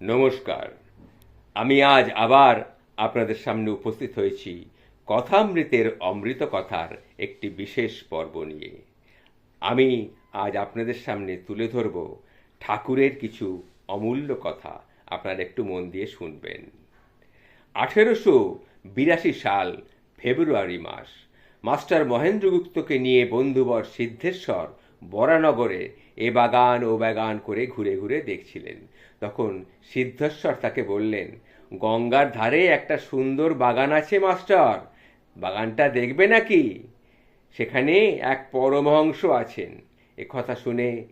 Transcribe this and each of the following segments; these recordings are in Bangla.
নমস্কার। আমি আজ আবার আপনাদের সামনে উপস্থিত হয়েছি কথামৃতের অমৃত কথার একটি বিশেষ পর্ব নিয়ে। আমি আজ আপনাদের সামনে তুলে ধরব ঠাকুরের কিছু অমূল্য কথা। আপনারা একটু মন দিয়ে শুনবেন। আঠেরোশো বিরাশি সাল, ফেব্রুয়ারি মাস, মাস্টার মহেন্দ্রগুপ্তকে নিয়ে বন্ধুবর সিদ্ধেশ্বর বরানগরে এ বাগান, ও বাগান করে ঘুরে ঘুরে দেখছিলেন। তখন সিদ্ধেশ্বর তাকে বললেন, গঙ্গার ধারে একটা সুন্দর বাগান আছে, মাস্টার। বাগানটা দেখবে নাকি? সেখানে এক পরমহংস আছেন। এ কথা শুনে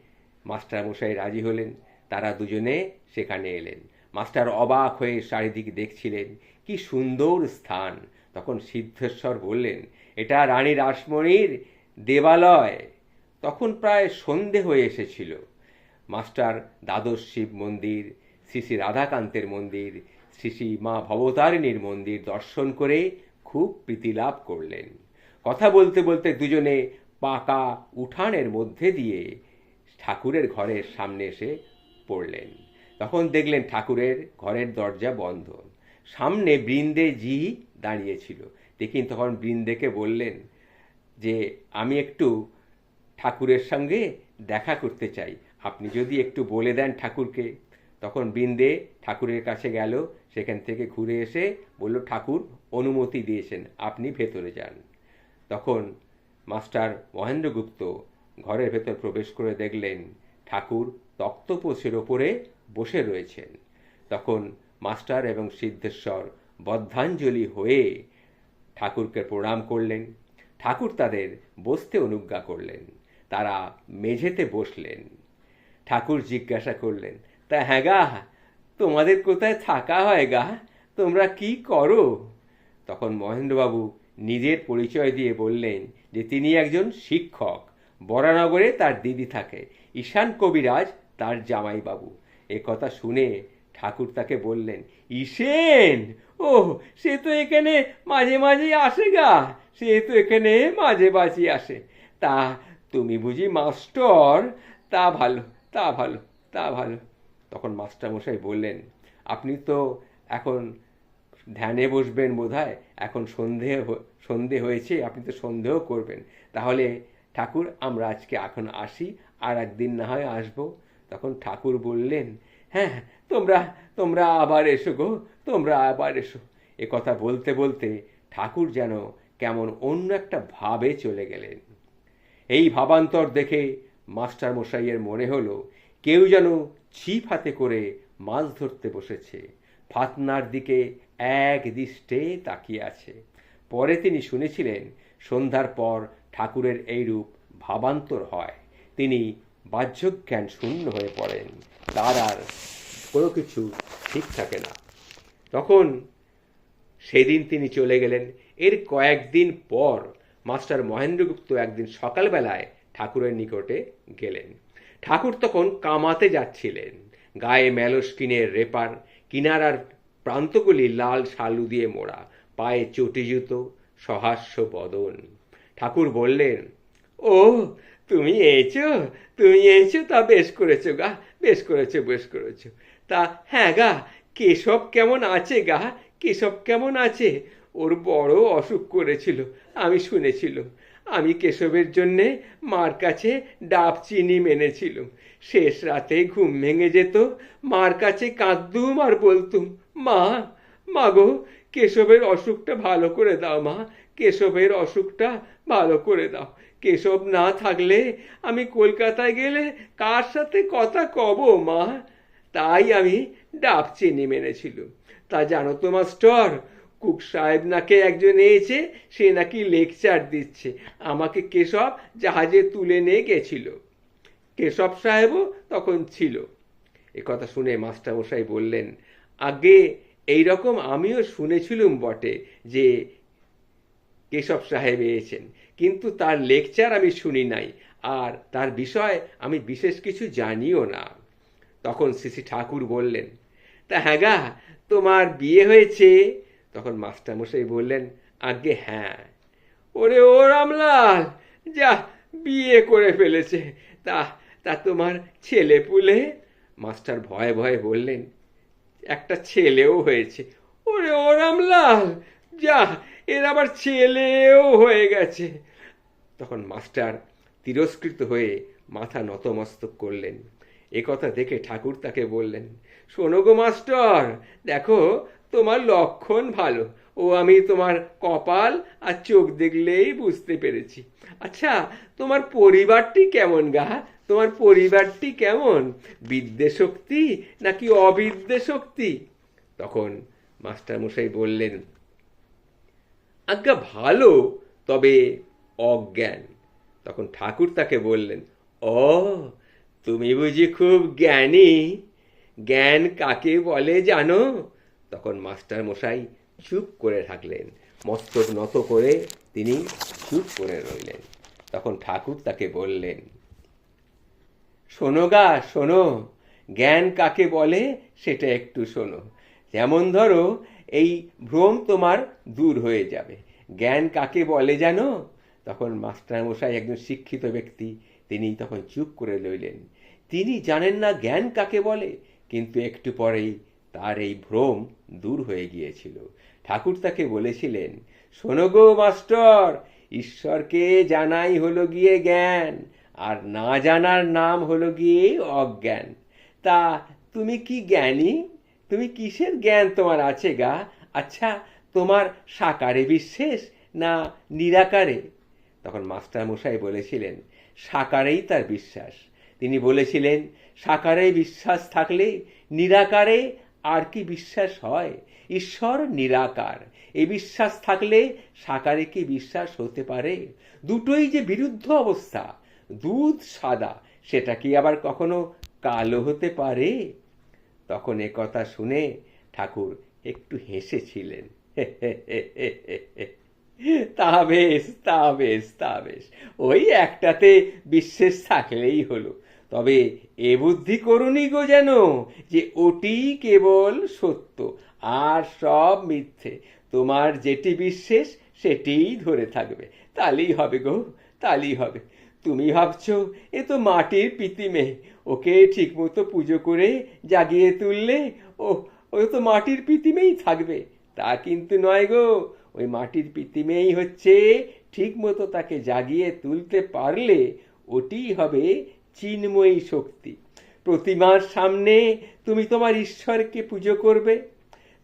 মাস্টার মশাই রাজি হলেন। তারা দুজনে সেখানে এলেন। মাস্টার অবাক হয়ে চারিদিক দেখছিলেন। কি সুন্দর স্থান! তখন সিদ্ধেশ্বর বললেন, এটা রানী রাসমণির দেবালয়। তখন প্রায় সন্ধে হয়ে এসেছিল। মাস্টার দ্বাদশ শিব মন্দির, শ্রী শ্রী রাধাকান্তের মন্দির, শ্রী শ্রী মা ভবতারিণীর মন্দির দর্শন করে খুব প্রীতি লাভ করলেন। কথা বলতে বলতে দুজনে পাকা উঠানের মধ্যে দিয়ে ঠাকুরের ঘরের সামনে এসে পড়লেন। তখন দেখলেন ঠাকুরের ঘরের দরজা বন্ধ। সামনে বৃন্দে জি দাঁড়িয়েছিল দেখিন তখন বৃন্দেকে বললেন যে, আমি একটু ঠাকুরের সঙ্গে দেখা করতে চাই। আপনি যদি একটু বলে দেন ঠাকুরকে। তখন বৃন্দে ঠাকুরের কাছে গেল, সেখান থেকে ঘুরে এসে বলল, ঠাকুর, অনুমতি দিয়েছেন, আপনি ভেতরে যান। তখন মাস্টার মহেন্দ্রগুপ্ত ঘরের ভেতর প্রবেশ করে দেখলেন, ঠাকুর তক্তপোষের ওপরে বসে রয়েছেন। তখন মাস্টার এবং সিদ্ধেশ্বর বদ্ধাঞ্জলি হয়ে ঠাকুরকে প্রণাম করলেন। ঠাকুর তাদের বসতে অনুজ্ঞা করলেন। তারা মেঝেতে বসলেন। ঠাকুর জিজ্ঞাসা করলেন, তা হ্যাঁ গা, তোমাদের কোথায় থাকা হয় গা? তোমরা কি করো? তখন মহেন্দ্রবাবু নিজের পরিচয় দিয়ে বললেন যে তিনি একজন শিক্ষক, বরানগরে তার দিদি থাকে, ঈশান কবিরাজ তার জামাইবাবু। এ কথা শুনে ঠাকুর তাকে বললেন, ঈশেন ও সে তো এখানে মাঝে মাঝে আসে গা, সে তো এখানে মাঝে মাঝে আসে। তা তুমি বুঝি মাস্টার? তা ভালো তা ভালো তা ভালো। তখন মাস্টারমশাই বললেন, আপনি তো এখন ধ্যানে বসবেন বোধহয়? এখন সন্ধে সন্ধে হয়েছে, আপনি তো সন্ধেও করবেন। তাহলে ঠাকুর, আমরা আজকে এখন আসি, আর একদিন না হয় আসব। তখন ঠাকুর বললেন হ্যাঁ তোমরা তোমরা আবার এসো গো, তোমরা আবার এসো। এ কথা বলতে বলতে ঠাকুর যেন কেমন অন্য একটা ভাবে চলে গেলেন। এই ভাবান্তর দেখে মাস্টার মশাইয়ের মনে হলো, কেউ যেন ছিপ হাতে করে মাছ ধরতে বসেছে। ফাতনার দিকে এক দৃষ্টে তাকিয়ে আছে। পরে তিনি শুনেছিলেন, সন্ধ্যার পর ঠাকুরের এই রূপ ভাবান্তর হয়। তিনি বাহ্যজ্ঞান শূন্য হয়ে পড়েন। তার আর কোনো কিছু ঠিক থাকে না। তখন সেদিন তিনি চলে গেলেন। এর কয়েকদিন পর মাস্টার মহেন্দ্রগুপ্ত একদিন সকালবেলায় ঠাকুরের নিকটে গেলেন। ঠাকুর তখন কামাতে যাচ্ছিলেন। গায়ে ম্যালোস্কিনের রেপার, কিনারার প্রান্তগুলি লাল শালু দিয়ে মোড়া, পায়ে চটি জুতো, সহাস্য বদন। ঠাকুর বললেন, ও, তুমি এসেছ তুমি এসেছ তা বেশ করেছ গা, বেশ করেছ বেশ করেছ। তা হ্যাঁ গা, কেশব কেমন আছে গা, কেশব কেমন আছে? ওর বড় অসুখ করেছিল। আমি শুনেছিল আমি কেশবের জন্যে মার কাছে ডাব চিনি মেনেছিলুম। শেষ রাতে ঘুম ভেঙে যেত, মার কাছে কাঁদতুম আর বলতুম, মা মা গো, কেশবের অসুখটা ভালো করে দাও মা, কেশবের অসুখটা ভালো করে দাও। কেশব না থাকলে আমি কলকাতায় গেলে কার সাথে কথা কব মা? তাই আমি ডাব চিনি মেনেছিলুম। তা জানো তো মাস্টার কুক সাহেব নাকি একজন এসে, সে নাকি লেকচার দিচ্ছে। আমাকে কেশব জাহাজে তুলে নিয়ে গেছিল। কেশব সাহেবও তখন ছিল। এ কথা শুনে মাস্টারমশাই বললেন, আগে এই রকম আমিও শুনেছিলুম বটে যে কেশব সাহেব এসেছেন, কিন্তু তার লেকচার আমি শুনি নাই, আর তার বিষয় আমি বিশেষ কিছু জানিও না। তখন শ্রী ঠাকুর বললেন, তা হ্যাঁ গা, তোমার বিয়ে হয়েছে? তখন মাস্টারমশাই বললেন আগে হ্যাঁ। ওরে ও রামলাল, যা বিয়ে করে ফেলেছে, তা তা তোমার ছেলে পুলে? মাস্টার ভয়ে ভয়ে বললেন, একটা ছেলেও হয়েছে। ওরে ও রামলাল, যা, এর আবার ছেলেও হয়ে গেছে। তখন মাস্টার তিরস্কৃত হয়ে মাথা নতমস্তক করলেন। একথা দেখে ঠাকুর তাকে বললেন, শোনো গো মাস্টার, দেখো তোমার লক্ষণ ভালো। ও, আমি তোমার কপাল আর চোখ দেখলেই বুঝতে পেরেছি। আচ্ছা তোমার পরিবারটি কেমন গা? তোমার পরিবারটি কেমন? বিদ্যে শক্তি নাকি অবিদ্যে শক্তি তখন মাস্টার মশাই বললেন, আজ্ঞা ভালো, তবে অজ্ঞান। তখন ঠাকুর তাকে বললেন, ও, তুমি বুঝি খুব জ্ঞানী। জ্ঞান কাকে বলে জানো? তখন মাস্টার মশাই চুপ করে থাকলেন। মস্তক নত করে তিনি চুপ করে রইলেন। তখন ঠাকুর তাকে বললেন, শোনো গা, শোনো। জ্ঞান কাকে বলে সেটা একটু শোনো। যেমন ধরো, এই ভ্রম তোমার দূর হয়ে যাবে। জ্ঞান কাকে বলে জানো? তখন মাস্টারমশাই একজন শিক্ষিত ব্যক্তি, তিনি তখন চুপ করে রইলেন। তিনি জানেন না জ্ঞান কাকে বলে, কিন্তু একটু পরেই তার এই ভ্রম দূর হয়ে গিয়েছিল। ঠাকুর তাকে বলেছিলেন, শোনো গো মাস্টার, ঈশ্বরকে জানাই হলো গিয়ে জ্ঞান, আর না জানার নাম হলো গিয়ে অজ্ঞান। তা তুমি কি জ্ঞানী? তুমি কিসের জ্ঞান তোমার আছে গা? আচ্ছা তোমার সাকারে বিশ্বাস না নিরাকারে? তখন মাস্টার মশাই বলেছিলেন, সাকারেই তার বিশ্বাস। তিনি বলেছিলেন সাকারে বিশ্বাস থাকলে নিরাকারে আর কি বিশ্বাস হয়? ঈশ্বর নিরাকার। এ বিশ্বাস থাকলে সাকারে কি বিশ্বাস হতে পারে? দুটোই যে বিরুদ্ধ অবস্থা। দুধ সাদা, সেটা কি আবার কখনো কালো হতে পারে? তখন এ কথা শুনে ঠাকুর একটু হেসেছিলেন। তা বেশ তা বেশ তা বেশ। ওই একটাতে বিশ্বাস থাকলেই হলো। তবে এ বুদ্ধি করুনি গো যেন, যে ওটি কেবল সত্য আর সব মিথ্যে। তোমার যেটি বিশ্বাস সেটিই ধরে থাকবে। তালেই হবে গো তালেই হবে। তুমি ভাবছ, এ তো মাটির পিতিমে ওকে ঠিকমতো পুজো করে জাগিয়ে তুললে, ও ও তো মাটির পিতিমেই থাকবে। তা কিন্তু নয় গো। ওই মাটির পিতিমেই হচ্ছে ঠিক মতো তাকে জাগিয়ে তুলতে পারলে ওটিই হবে চিন্ময়ী শক্তি। প্রতিমার সামনে তুমি তোমার ঈশ্বরকে পুজো করবে।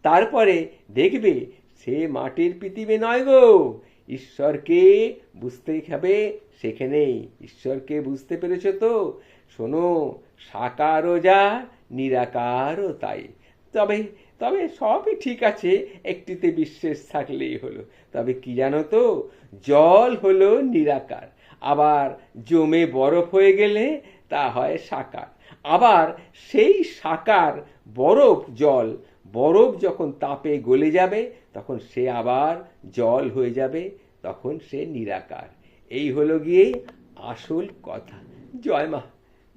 তারপরে দেখবে সে মাটির পৃথিবী নয় গো। ঈশ্বরকে বুঝতে হবে সেখানেই ঈশ্বরকে বুঝতে পেরেছ তো? শোনো সাকারও যা নিরাকারও তাই। তবে তবে সবই ঠিক আছে, একটিতে বিশ্বাস থাকলেই হলো। তবে কি জানো তো? জল হলো নিরাকার। আবার জমে বরফ হয়ে গেলে তা হয় সাকার। আবার সেই সাকার বরফ জল, বরফ যখন তাপে গলে যাবে, তখন সে আবার জল হয়ে যাবে, তখন সে নিরাকার। এই হলো গিয়ে আসল কথা। জয় মা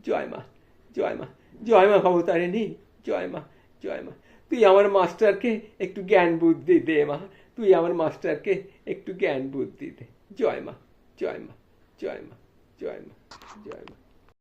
জয় মা জয় মা জয় মা ভবতারিণী, জয় মা জয় মা। তুই আমার মাস্টারকে একটু জ্ঞান বুদ্ধি দে মা, তুই আমার মাস্টারকে একটু জ্ঞান বুদ্ধি দে। জয় মা জয় মা। জয় মা জয় মা জয় মা